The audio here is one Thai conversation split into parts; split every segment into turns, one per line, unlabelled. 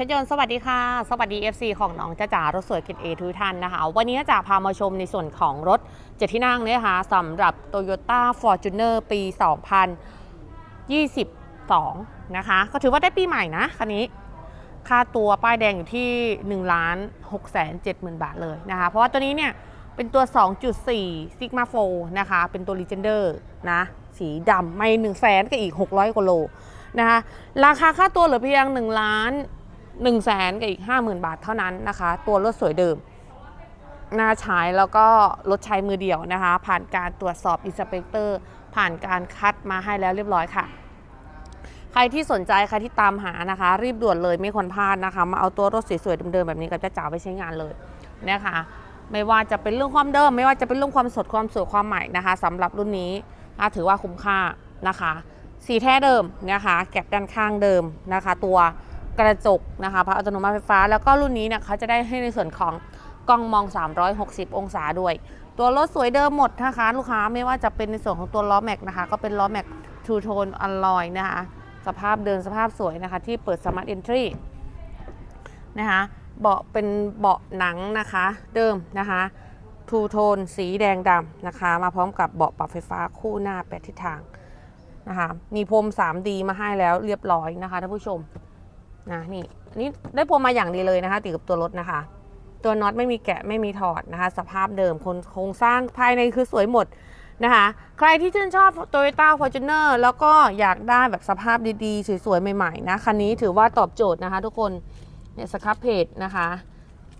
ชรยนต์สวัสดีค่ะ สวัสดี FC ของน้องจ้าจ๋ารถสวยเกิเอทุกท่านนะคะ วันนี้จ้าจ๋าพามาชมในส่วนของรถเจ็ดที่นั่งเนี่ยนะคะสำหรับ Toyota Fortuner ปี 2022 นะคะ ก็ถือว่าได้ปีใหม่นะคันนี้ ค่าตัวป้ายแดงอยู่ที่ 1 ล้าน6 7 0 0 0 0บาทเลยนะคะ เพราะว่าตัวนี้เนี่ยเป็นตัว 2.4 Sigma 4นะคะ เป็นตัว Legender นะ สีดำไม่1แสนกับอีก 600กว่าโลนะคะ ราคาค่าตัวเหลือเพียง1ล้าน 1 0 0 0 0แสนกับอีก 50,000 บาทเท่านั้นนะคะ ตัวรถสวยเดิม หน่าใช้แล้วก็รถใช้มือเดียวนะคะ ผ่านการตรวจสอบอินสเปกเตอร์ ผ่านการคัดมาให้แล้วเรียบร้อยค่ะ ใครที่สนใจใครที่ตามหานะคะ รีบด่วนเลยไม่ควรพลาดนะคะ มาเอาตัวรถสวยๆเดิมๆแบบนี้กับจ้าจ๋าไปใช้งานเลยนะคะไม่ว่าจะเป็นเรื่องความเดิม ไม่ว่าจะเป็นเรื่องความสดความสวยความใหม่นะคะสำหรับรุ่นนี้ถือว่าคุ้มค่านะคะ สีแท้เดิมนะคะ แก็บด้านข้างเดิมนะคะ ตัว กระจกนะคะพับอัตโนมัติไฟฟ้า แล้วก็รุ่นนี้เนี่ยเขาจะได้ให้ในส่วนของกล้องมอง 360 องศาด้วย ตัวรถสวยเดิมหมดนะคะลูกค้าไม่ว่าจะเป็นในส่วนของตัวล้อแม็กนะคะ ก็เป็นล้อแม็กทูโทนอลลอยนะคะ สภาพเดินสภาพสวยนะคะ ที่เปิดสมาร์ทเอนทรีนะคะเบาะเป็นเบาะหนังนะคะเดิมนะคะทูโทนสีแดงดำนะคะ มาพร้อมกับเบาะปรับไฟฟ้าคู่หน้าแปดทิศทางนะคะมีพรม 3D มาให้แล้วเรียบร้อยนะคะท่านผู้ชม นะนี่อันนี่ได้พรมมาอย่างดีเลยนะคะ ติดกับตัวรถนะคะ ตัวน็อตไม่มีแกะไม่มีถอดนะคะ สภาพเดิมคนโครงสร้างภายในคือสวยหมดนะคะ ใครที่ชื่นชอบ Toyota Fortuner แล้วก็อยากได้แบบสภาพดีๆ สวยๆ ใหม่ๆ นะ คันนี้ถือว่าตอบโจทย์นะคะ ทุกคนเนี่ยสครับเพจนะคะ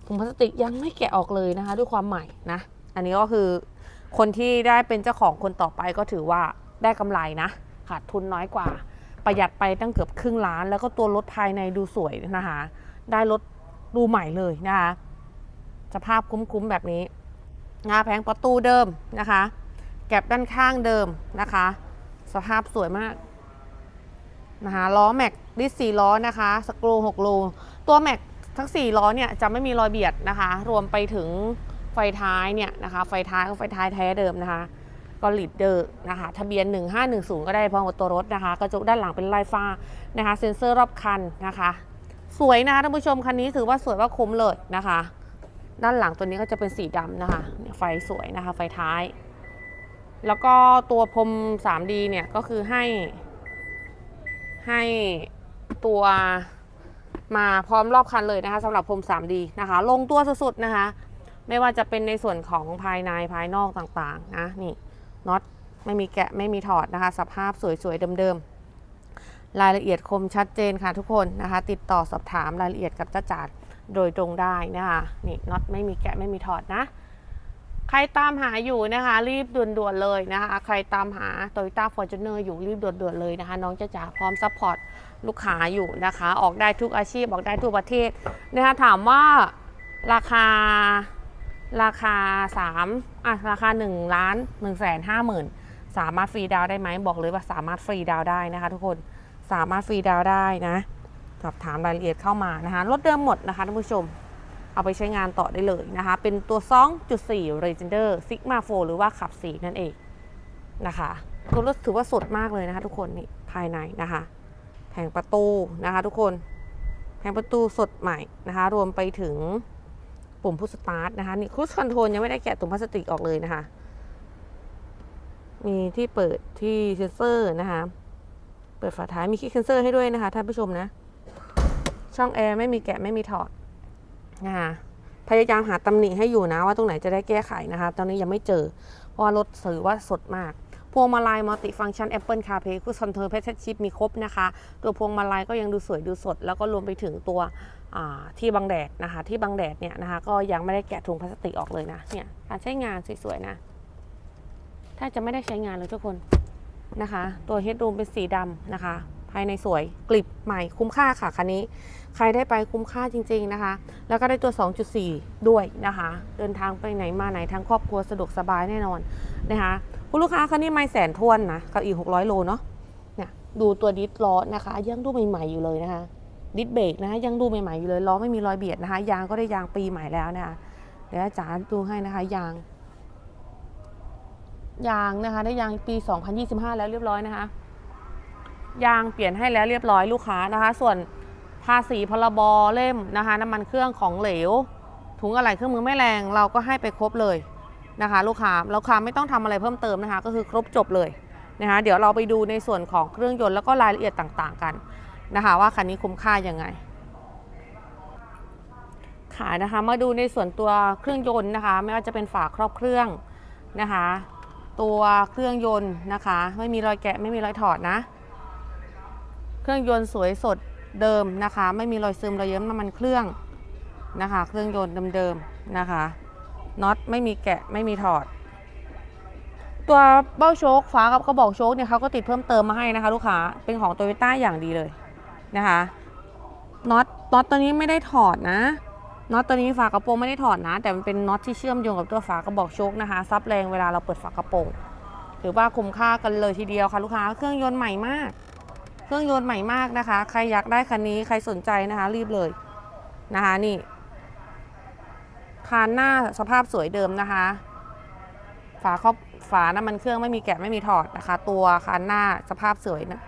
ถุงพลาสติกยังไม่แกะออกเลยนะคะ ด้วยความใหม่นะ อันนี้ก็คือคนที่ได้เป็นเจ้าของคนต่อไปก็ถือว่าได้กำไรนะ ขาดทุนน้อยกว่า ประหยัดไปตั้งเกือบครึ่งล้าน แล้วก็ตัวรถภายในดูสวยนะคะ ได้รถดูใหม่เลยนะคะ สภาพคุ้มๆแบบนี้งาแผงประตูเดิมนะคะ แก็บด้านข้างเดิมนะคะ สภาพสวยมากนะคะล้อแม็กดิสสี่ล้อนะคะ สกรู6รูตัวแม็กทั้ง4ล้อเนี่ยจะไม่มีรอยเบียดนะคะ รวมไปถึงไฟท้ายเนี่ยนะคะ ไฟท้ายก็ไฟท้ายแท้เดิมนะคะ ก็ลีดเดอร์นะคะทะเบียน 1510 ก็ได้พร้อมกับตัวรถนะคะกระจกด้านหลังเป็นลายฟ้านะคะเซ็นเซอร์รอบคันนะคะ สวยนะคะท่านผู้ชมคันนี้ถือว่าสวยว่าคุ้มเลยนะคะ ด้านหลังตัวนี้ก็จะเป็นสีดำนะคะไฟสวยนะคะไฟท้าย แล้วก็ตัวพรม 3D เนี่ยก็คือให้ ให้ตัวมาพร้อมรอบคันเลยนะคะสำหรับพรม 3D นะคะ ลงตัวสุดๆนะคะ ไม่ว่าจะเป็นในส่วนของภายในภายนอกต่างๆนะนี่ น็อตไม่มีแกะไม่มีถอดนะคะ สภาพสวยๆเดิมๆ รายละเอียดคมชัดเจนค่ะทุกคนนะคะ ติดต่อสอบถามรายละเอียดกับจ้าจัดโดยตรงได้นะคะ นี่น็อตไม่มีแกะไม่มีถอดนะใครตามหาอยู่นะคะ รีบด่วนๆเลยนะคะ ใครตามหา Toyota Fortuner อยู่รีบด่วนๆเลยนะคะ น้องจะจ๋าพร้อมซัพพอร์ตลูกค้าอยู่นะคะ ออกได้ทุกอาชีพออกได้ทั่วประเทศนะคะถามว่าราคา ราคา3อะราคา1ล้าน1แสน5หมื่นสามารถฟรีดาวได้ไหมบอกเลยว่าสามารถฟรีดาวได้นะคะ ทุกคนสามารถฟรีดาวได้นะสอบถามรายละเอียดเข้ามานะคะรถเดิมหมดนะคะท่านผู้ชม เอาไปใช้งานต่อได้เลยนะคะ เป็นตัว 2.4 Legender Sigma 4หรือว่าขับ 4 นั่นเองนะคะตัวรถถือว่าสดมากเลยนะคะ ทุกคนนี่ภายในนะคะแผงประตูนะคะ ทุกคนแผงประตูสดใหม่นะคะ รวมไปถึง ปุ่มพุชสตาร์ทนะคะนี่ครู i คอนโทรลยังไม่ได้แกะตุ่มพลาสติกออกเลยนะคะ มีที่เปิดที่เซนเซอร์นะคะ เปิดฝาท้ายมีคีย์เซนเซอร์ให้ด้วยนะคะท่านผู้ชมนะ ช่องแอร์ไม่มีแกะไม่มีถอดนะคะพยายามหาตำหนิให้อยู่นะว่าตรงไหนจะได้แก้ไขนะคะ ตอนนี้ยังไม่เจอ เพราะรถถือว่าสดมาก พวงมาลัยมัลติฟังก์ชัน Apple CarPlay คือคอนเทอร์เพชชิปมีครบนะคะ ตัวพวงมาลัยก็ยังดูสวยดูสด แล้วก็รวมไปถึงตัวที่บังแดดนะคะ ที่บังแดดเนี่ยนะคะ ก็ยังไม่ได้แกะถุงพลาสติกออกเลยนะเนี่ยการใช้งานสวยๆนะถ้าจะไม่ได้ใช้งานเลยทุกคนนะคะ ตัวเฮดรูมเป็นสีดำนะคะ ภายในสวยกลิบใหม่คุ้มค่าค่ะคันนี้ ใครได้ไปคุ้มค่าจริง ๆนะคะ แล้วก็ได้ตัว 2.4 ด้วยนะคะ เดินทางไปไหนมาไหนทั้งครอบครัวสะดวกสบายแน่นอนนะคะคุณลูกค้าคันนี้ไม่แสนทวนนะกับอีก 600 โลเนาะเนี่ยดูตัวดิสล้อนะคะ ยังดูใหม่ๆอยู่เลยนะคะดิสเบรกนะคะยังดูใหม่ๆอยู่เลยล้อไม่มีรอยเบียดนะคะ ยางก็ได้ยางปีใหม่แล้วนะคะเดี๋ยวอาจารย์ดูให้นะคะยางยางนะคะได้ยางปี 2025 แล้วเรียบร้อยนะคะ ยางเปลี่ยนให้แล้วเรียบร้อยลูกค้านะคะ ส่วนภาษีพรบเล่มนะคะน้ำมันเครื่องของเหลว ถุงอะไหล่เครื่องมือไม่แรงเราก็ให้ไปครบเลยนะคะ ลูกค้าลูกค้าไม่ต้องทำอะไรเพิ่มเติมนะคะ ก็คือครบจบเลยนะคะ เดี๋ยวเราไปดูในส่วนของเครื่องยนต์แล้วก็รายละเอียดต่างๆกันนะคะ ว่าคันนี้คุ้มค่ายังไงขายนะคะ มาดูในส่วนตัวเครื่องยนต์นะคะ ไม่ว่าจะเป็นฝาครอบเครื่องนะคะ ตัวเครื่องยนต์นะคะ ไม่มีรอยแกะไม่มีรอยถอดนะ เครื่องยนต์สวยสดเดิมนะคะ ไม่มีรอยซึมรอยเยิ้มน้ำมันเครื่องนะคะ เครื่องยนต์เดิมๆนะคะน็อตไม่มีแกะไม่มีถอด ตัวเบ้าโชคฝากับกระบอกโชคเนี่ยเขาก็ติดเพิ่มเติมมาให้นะคะ ลูกค้าเป็นของโตโยต้าอย่างดีเลยนะคะน็อตน็อตตัวนี้ไม่ได้ถอดนะน็อตตัวนี้ฝากระโปรงไม่ได้ถอดนะ แต่มันเป็นน็อตที่เชื่อมโยงกับตัวฝากระบอกโชคนะคะซับแรงเวลาเราเปิดฝากระโปรงถือว่าคุ้มค่ากันเลยทีเดียวค่ะลูกค้าเครื่องยนต์ใหม่มาก เครื่องยนต์ใหม่มากนะคะ ใครอยากได้คันนี้ใครสนใจนะคะ รีบเลยนะคะนี่คานหน้าสภาพสวยเดิมนะคะ ฝาครอบฝาน้ำมันเครื่องไม่มีแกะไม่มีถอดนะคะ ตัวคานหน้าสภาพสวยนะ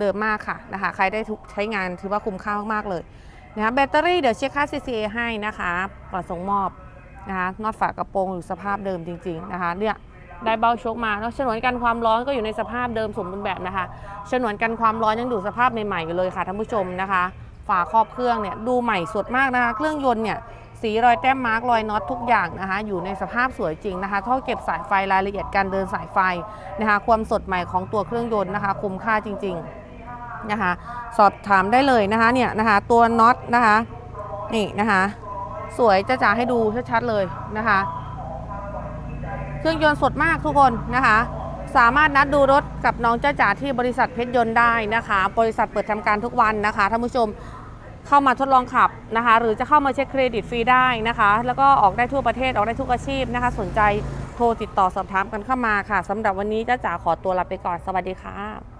เดิมมากค่ะนะคะ ใครได้ทุกใช้งานถือว่าคุ้มค่ามากๆเลยนะคะแบตเตอรี่เดี๋ยวเช็คค่า CCA ให้นะคะก่อนส่งมอบนะคะนอตฝากระโปรงอยู่สภาพเดิมจริง ๆ นะคะเนี่ย ได้เบาชคมาแล้วฉนวนกันความร้อนก็อยู่ในสภาพเดิมสมบูรณ์แบบนะคะฉนวนกันความร้อนยังอยู่สภาพใหม่ๆอยู่เลยค่ะท่านผู้ชมนะคะ ฝาครอบเครื่องเนี่ยดูใหม่สดมากนะคะ เครื่องยนต์เนี่ยสีรอยแต้มมาร์กรอยน็อตทุกอย่างนะคะ อยู่ในสภาพสวยจริงนะคะท่อเก็บสายไฟรายละเอียดการเดินสายไฟนะคะ ความสดใหม่ของตัวเครื่องยนต์นะคะ คุ้มค่าจริง ๆนะคะ สอบถามได้เลยนะคะเนี่ยนะคะ ตัวน็อตนะคะนี่นะคะ สวยจะจ๋าให้ดูชัดๆเลยนะคะ เครื่องยนต์สดมากทุกคนนะคะ สามารถนัดดูรถกับน้องเจ้าจ๋าที่บริษัทเพชรยนต์ได้นะคะ บริษัทเปิดทำการทุกวันนะคะท่านผู้ชมเข้ามาทดลองขับนะคะ หรือจะเข้ามาเช็คเครดิตฟรีได้นะคะ แล้วก็ออกได้ทั่วประเทศออกได้ทุกอาชีพนะคะ สนใจโทรติดต่อสอบถามกันเข้ามาค่ะสำหรับวันนี้เจ้าจ๋าขอตัวลาไปก่อนสวัสดีค่ะ